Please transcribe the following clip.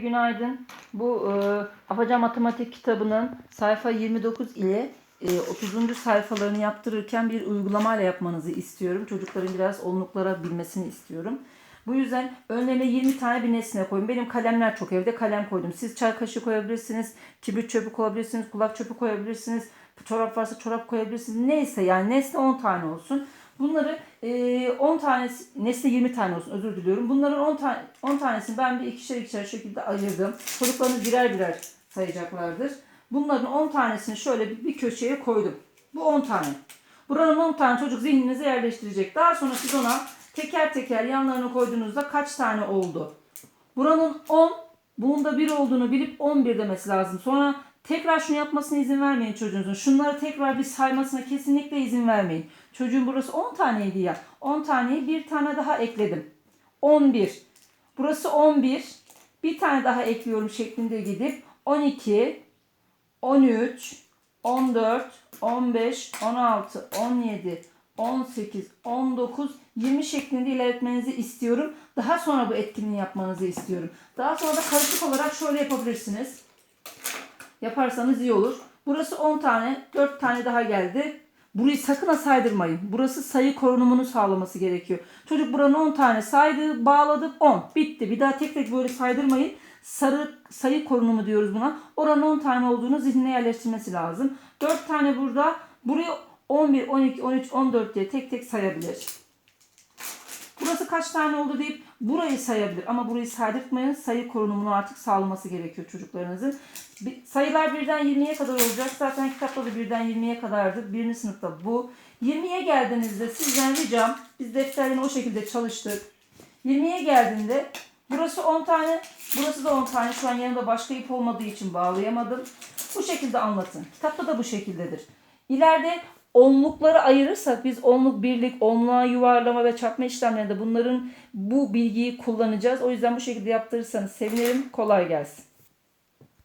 Günaydın. Bu e, Afacan Matematik kitabının sayfa 29 ile e, 30. sayfalarını yaptırırken bir uygulamayla yapmanızı istiyorum. Çocukların biraz onluklara bilmesini istiyorum. Bu yüzden önlerine 20 tane bir nesne koyun. Benim kalemler çok evde kalem koydum. Siz çay kaşığı koyabilirsiniz, kibrit çöpü koyabilirsiniz, kulak çöpü koyabilirsiniz, çorap varsa çorap koyabilirsiniz. Neyse yani nesne 10 tane olsun. Bunları e, 10 tanesi, nesne 20 tane olsun özür diliyorum. Bunların 10 tane 10 tanesini ben bir ikişer ikişer şekilde ayırdım. Çocuklarınız birer birer sayacaklardır. Bunların 10 tanesini şöyle bir, bir köşeye koydum. Bu 10 tane. Buranın 10 tane çocuk zihninize yerleştirecek. Daha sonra siz ona teker teker yanlarına koyduğunuzda kaç tane oldu? Buranın 10, bunun da 1 olduğunu bilip 11 demesi lazım. Sonra tekrar şunu yapmasına izin vermeyin çocuğunuzun. Şunları tekrar bir saymasına kesinlikle izin vermeyin. Çocuğun burası 10 taneydi ya. 10 taneyi bir tane daha ekledim. 11. Burası 11. Bir tane daha ekliyorum şeklinde gidip 12, 13, 14, 15, 16, 17, 18, 19, 20 şeklinde ilerletmenizi istiyorum. Daha sonra bu etkinliği yapmanızı istiyorum. Daha sonra da karışık olarak şöyle yapabilirsiniz. Yaparsanız iyi olur. Burası 10 tane, 4 tane daha geldi. Burayı sakın ha saydırmayın. Burası sayı korunumunu sağlaması gerekiyor. Çocuk buranın 10 tane saydı, bağladı 10. Bitti. Bir daha tek tek böyle saydırmayın. Sarı sayı korunumu diyoruz buna. Oranın 10 tane olduğunu zihnine yerleştirmesi lazım. 4 tane burada. Buraya 11, 12, 13, 14 diye tek tek sayabilir. Burası kaç tane oldu deyip burayı sayabilir. Ama burayı saydırtmayın. Sayı korunumunu artık sağlaması gerekiyor çocuklarınızın. Sayılar birden 20'ye kadar olacak. Zaten kitapta da birden 20'ye kadardı. Birinci sınıfta bu. 20'ye geldiğinizde sizden ricam, biz defterlerini o şekilde çalıştık. 20'ye geldiğinde burası 10 tane, burası da 10 tane. Şu an yanında başka ip olmadığı için bağlayamadım. Bu şekilde anlatın. Kitapta da bu şekildedir. İleride onlukları ayırırsak biz onluk, birlik, onluğa yuvarlama ve çarpma işlemlerinde bunların bu bilgiyi kullanacağız. O yüzden bu şekilde yaptırırsanız sevinirim. Kolay gelsin.